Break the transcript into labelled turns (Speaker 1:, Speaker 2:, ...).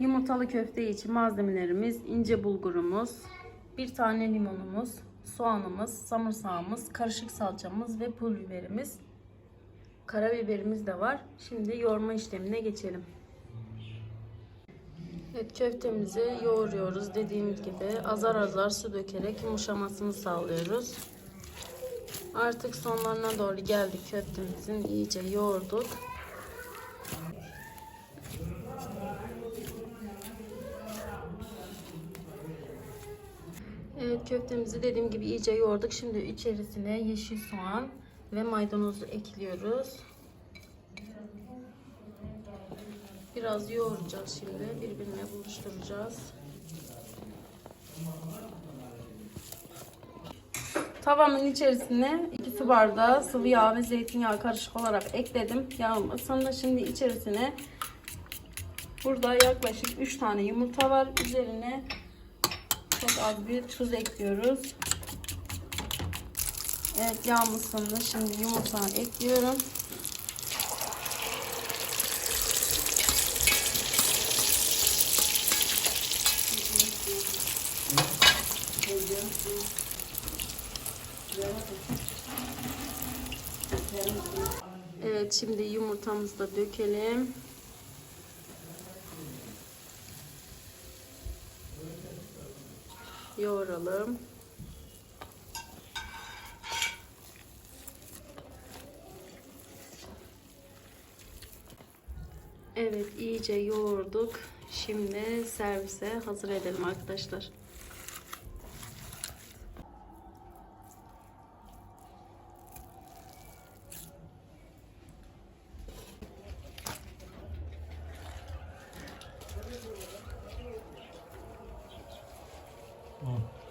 Speaker 1: Yumurtalı köfte için malzemelerimiz ince bulgurumuz, bir tane limonumuz, soğanımız, samırsağımız, karışık salçamız ve pul biberimiz. Karabiberimiz de var. Şimdi yoğurma işlemine geçelim. Evet köftemizi yoğuruyoruz dediğimiz gibi azar azar su dökerek yumuşamasını sağlıyoruz. Artık sonlarına doğru geldik köftemizin iyice yoğurduk. Evet köftemizi dediğim gibi iyice yoğurduk. Şimdi içerisine yeşil soğan ve maydanozu ekliyoruz. Biraz yoğuracağız şimdi. Birbirine buluşturacağız. Tavamın içerisine 2 su bardağı sıvı yağ ve zeytinyağı karışık olarak ekledim. Yağımı. Sonra şimdi içerisine burada yaklaşık 3 tane yumurta var. Üzerine çok az bir tuz ekliyoruz. Evet yağımız ısındı. Şimdi yumurta ekliyorum. Evet şimdi yumurtamızı da dökelim. Yoğuralım. Evet iyice yoğurduk. Şimdi servise hazır edelim arkadaşlar.
Speaker 2: Oh.